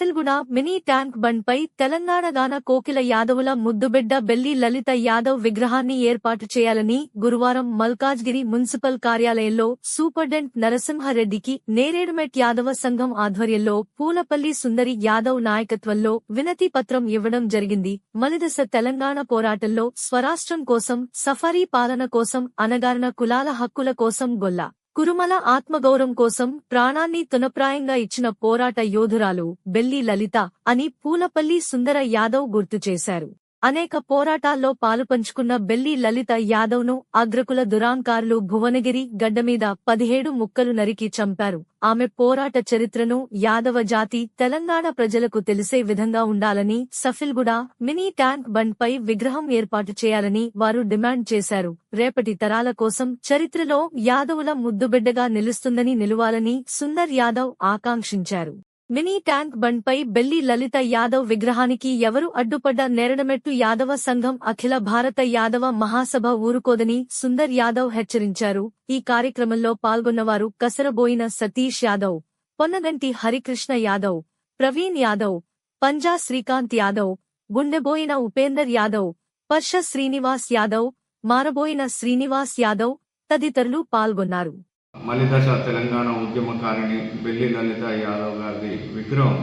కాసల్గుడ mini tank bund పై తెలంగాణ గాన కోకిల యాదవుల ముద్దుబిడ్డ బెల్లి లలిత యాదవ్ విగ్రహాన్ని ఏర్పాటు చేయాలని గురువారం మల్కాజ్గిరి మున్సిపల్ కార్యాలయంలో సూపర్డెంట్ నరసింహారెడ్డికి నేరేడుమెట్ యాదవ సంఘం ఆధ్వర్యంలో పూలపల్లి సుందరి యాదవ్ నాయకత్వంలో వినతి పత్రం ఇవ్వడం జరిగింది. మలిదశ తెలంగాణ పోరాటంలో స్వరాష్ట్రం కోసం సఫారీ పాలన కోసం అనగారిన కులాల హక్కుల కోసం గొల్ల కురుమల ఆత్మగౌరవం కోసం ప్రాణాన్ని తునప్రాయంగా ఇచ్చిన పోరాట యోధురాలు బెల్లి లలిత అని పూలపల్లి సుందర యాదవ్ గుర్తు చేశారు. అనేక పోరాటాల్లో పాలుపంచుకున్న బెల్లి లలిత యాదవ్ను అగ్రకుల దురాంకారులు భువనగిరి గడ్డమీద పదిహేడు ముక్కలు నరికి చంపారు. ఆమె పోరాట చరిత్రను యాదవ జాతి తెలంగాణ ప్రజలకు తెలిసే విధంగా ఉండాలని సఫిల్గుడ మినీ ట్యాంక్ బండ్ పై విగ్రహం ఏర్పాటు చేయాలని వారు డిమాండ్ చేశారు. రేపటి తరాల కోసం చరిత్రలో యాదవుల ముద్దుబిడ్డగా నిలుస్తుందని నిలువాలని సుందర్ యాదవ్ ఆకాంక్షించారు. మినీ ట్యాంక్ బండ్ పై బెల్లి లలిత యాదవ్ విగ్రహానికి ఎవరు అడ్డుపడ్డ నేరడమెట్టు యాదవ సంఘం అఖిల భారత యాదవ మహాసభ ఊరుకోదని సుందర్ యాదవ్ హెచ్చరించారు. ఈ కార్యక్రమంలో పాల్గొన్నవారు కసరబోయిన సతీష్ యాదవ్ పొన్నగంటి హరికృష్ణ యాదవ్ ప్రవీణ్ యాదవ్ పంజా శ్రీకాంత్ యాదవ్ గుండెబోయిన ఉపేందర్ యాదవ్ పర్ష శ్రీనివాస్ యాదవ్ మారబోయిన శ్రీనివాస్ యాదవ్ తదితరులు పాల్గొన్నారు. మలిదశ తెలంగాణ ఉద్యమకారిణి బెల్లి లలిత యాదవ్ గారి విగ్రహం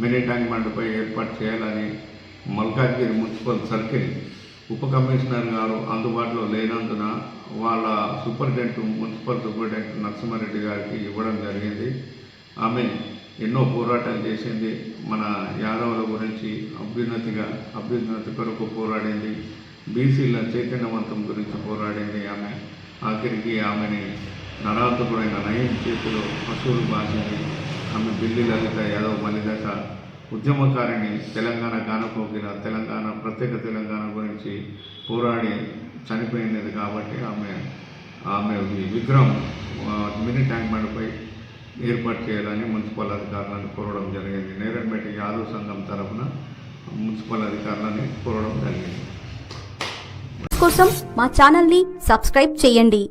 మినీ ట్యాంక్ బండ్పై ఏర్పాటు చేయాలని మల్కాజ్గిరి మున్సిపల్ సర్కిల్ ఉప కమిషనర్ గారు అందుబాటులో లేనందున వాళ్ళ సూపరింటెండెంట్ మున్సిపల్ సూపరింటెండెంట్ నరసింహారెడ్డి గారికి ఇవ్వడం జరిగింది. ఆమె ఎన్నో పోరాటాలు చేసింది. మన యాదవుల గురించి అభ్యున్నతిగా అభ్యున్నతి కొరకు పోరాడింది. బీసీల చైతన్యవంతం గురించి పోరాడింది ఆమె. ఆఖరికి ఆమెని నరాంతకుడైన నయం చేతిలో పశువులు బాసింది ఆమె బిల్లి లలిత యాదవ్ మలిదశ ఉద్యమకారిణి తెలంగాణ గానకోకిల తెలంగాణ ప్రత్యేక తెలంగాణ గురించి పోరాడి చనిపోయినది కాబట్టి ఆమె ఆమె విగ్రహం మినీ ట్యాంక్ బండ్పై ఏర్పాటు చేయాలని మున్సిపల్ అధికారులను కోరడం జరిగింది. నేరన్పేట యాదవ్ సంఘం తరఫున మున్సిపల్ అధికారులని కోరడం జరిగింది. కోసం మా ఛానల్ని సబ్స్క్రైబ్ చేయండి.